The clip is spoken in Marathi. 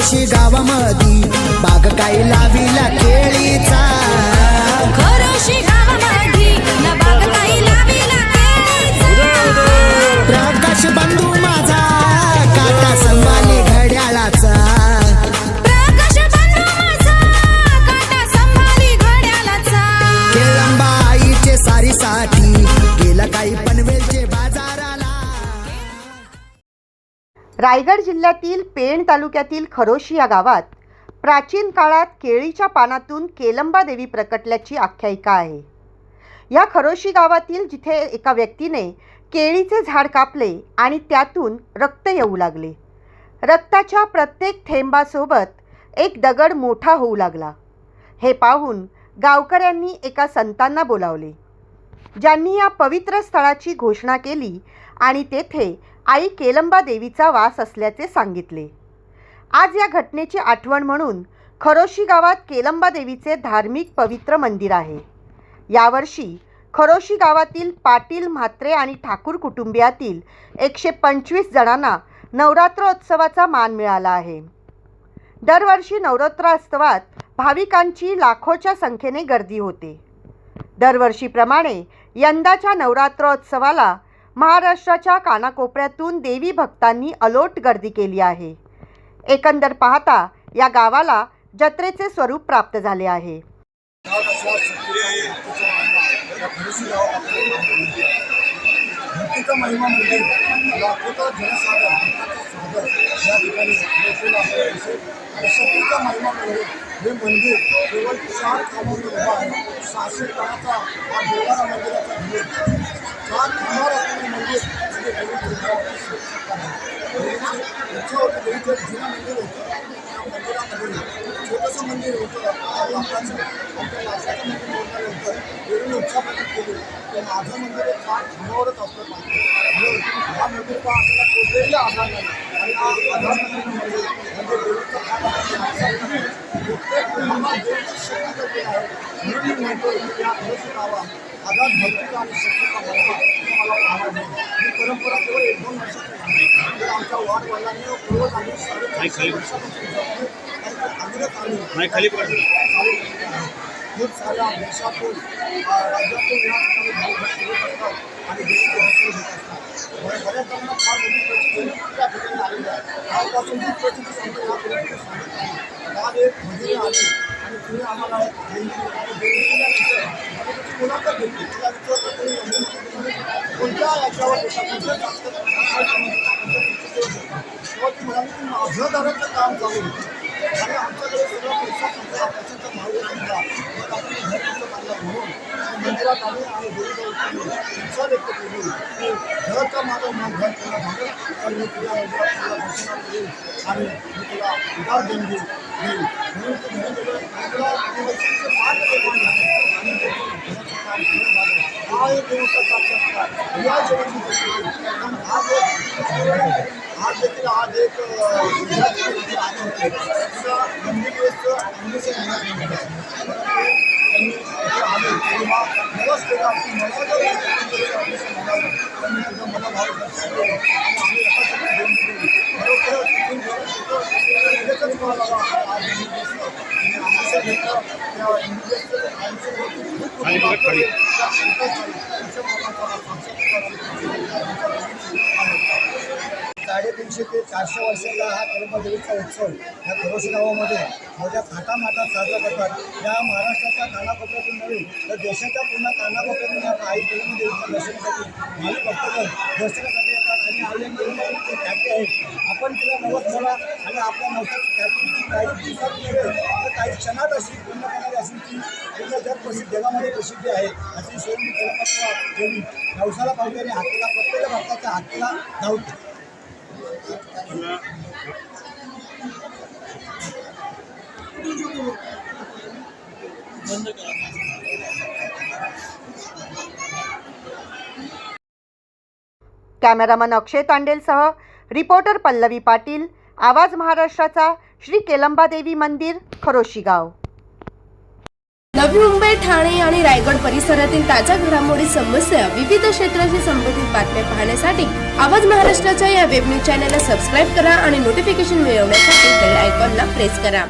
मावशी गावामधी. बाग काही लावीला केळीचा? रायगड जिल्ह्यातील पेण तालुक्यातील खरोशी या गावात प्राचीन काळात केळीच्या पानातून केलंबा देवी प्रकटल्याची आख्यायिका आहे. या खरोशी गावातील जिथे एका व्यक्तीने केळीचे झाड कापले आणि त्यातून रक्त येऊ लागले. रक्ताच्या प्रत्येक थेंबासोबत एक दगड मोठा होऊ लागला. हे पाहून गावकऱ्यांनी एका संतांना बोलावले. ज्यांनी या पवित्र स्थळाची घोषणा केली आणि तेथे आई केलंबा देवीचा वास असल्याचे सांगितले. आज या घटनेची आठवण म्हणून खरोशी गावात केलंबा देवीचे धार्मिक पवित्र मंदिर आहे. यावर्षी खरोशी गावातील पाटील म्हात्रे आणि ठाकूर कुटुंबियातील एकशे पंचवीस जणांना नवरात्रोत्सवाचा मान मिळाला आहे. दरवर्षी नवरात्रोत्सवात भाविकांची लाखोच्या संख्येने गर्दी होते. दरवर्षीप्रमाणे यंदाच्या नवरात्रोत्सवाला महाराष्ट्राच्या कानाकोपऱ्यातून देवी भक्तांनी अलोट गर्दी केली आहे. एकंदर पाहता या गावाला जत्रेचे स्वरूप प्राप्त झाले आहे. हे मंदिर केवळ चार खांबावर उभा आहे. सहाशे काळाचा हा देवारा मंदिराचा भेट चार खांबावर असलेले मंदिर म्हणजे देवीचे देवाची शक्ती आहे. देवीची इच्छा होती देवीचं जुनं मंदिर होतं त्या मंदिरामध्ये छोटंसं मंदिर होतं लाकडाचं आमच्या लाकडाचं मंदिर होणार होतं देवीने इच्छा प्रकट केली तर माझं मंदिर हे चार खांबावरच असलं पाहिजे म्हणून हा मंदिर का आपल्याला कुठेही आधार नाही आणि हा आधार नसलेलं मंदिर म्हणजे देवीचं काय आहे, माणसाचं नाही. प्रत्येक मुलाला देवीची शक्ती जपली आहे म्हणून मी म्हणतो की या खरंच गावात आधार भक्तीचा आणि शक्तीचा तुम्हाला पाहायला मिळेल ही परंपरा केवळ एक दोन वर्षाची नाही तर आमच्या वाढ वडिलांनी पूर्वज आम्ही साडेचारशे वर्षापासून जपली आणि ते अविरत आम्ही खाली. खूप साऱ्या देशातून राज्यातून या ठिकाणी भाऊ भक्त येत असतात आणि देवीचे दर्शन घेत असतात बऱ्या- बऱ्याच जणांना फार मोठी प्रचिती त्या ठिकाणी आलेली आहे कालपासून जी प्रचिती सांगतो या पूर्वी सांगत नाही काल एक भगिनी आली आणि आम्हाला मुलाखत घेतली कोणत्या याच्यावर ती म्हणाली की माझं काम चालू होतं आणि आमच्याकडे सगळा पैसा पैशाचा भाव मग आपण घर कसं म्हणून मंदिरात आणि इच्छा व्यक्त केली की घर का माझं घर तुला झालं तर मी तुला तुला आणि मी तुला उदार देणगी देईल म्हणून ते घरी गेलं तुला देवस्थानचे पाच निर्माण झाले आणि त्याचं घराचं काम पुढे झालं हा एक देवस्थान साक्षात्कार या जगाची आज देखील आज एक आले तेव्हा नवस केला की मला जर ऑपरेशन मिळालं तर मी तुझं मला भाव दर्शन देईन आणि आम्ही एका सगळं देऊन दिली खरोखर तिथून जर लगेचच मला आज इंग्लिश ऑपरेशन घेतलं त्या इंग्लिशचं आयुष्य होती खूप खाली बघा, खाली. त्या एकाच वेळी साडेतीनशे ते चारशे वर्षाचा हा कर्मदेवीचा उत्सव या खरोशी गावामध्ये मोठ्या थाटामाटात साजरा करतात. या महाराष्ट्राच्या कानाकोपऱ्यातून नव्हे तर देशाच्या पूर्ण कानाकोपऱ्यातून या आई कर्मदेवीच्या दर्शनासाठी भाविक भक्तगण दर्शनासाठी येतात आणि आई या आपण तिला नवस झाला आणि आपल्या नवसाची काही दिवसात नव्हे तर काही क्षणात अशी पूर्ण करणारी अशी ती पूर्ण जग प्रसिद्ध जगामध्ये प्रसिद्धी आहे अशी सोडून मी कलकत्ता ठेवली नवसाला पाहिजे आणि हातीला प्रत्येक भक्ताच्या हातीला धावते कॅमेरामन अक्षय तांडेलसह रिपोर्टर पल्लवी पाटील आवाज महाराष्ट्राचा श्री केलंबादेवी मंदिर खरोशी गाव. नवी मुंबई ठाणे आणि रायगड परिसरातील ताज्या घडामोडी समस्या विविध क्षेत्राशी संबंधित बातम्या पाहण्यासाठी आवाज महाराष्ट्राच्या या वेब न्यूज चॅनलला सबस्क्राईब करा आणि नोटिफिकेशन मिळवण्यासाठी बेल आयकॉनला प्रेस करा.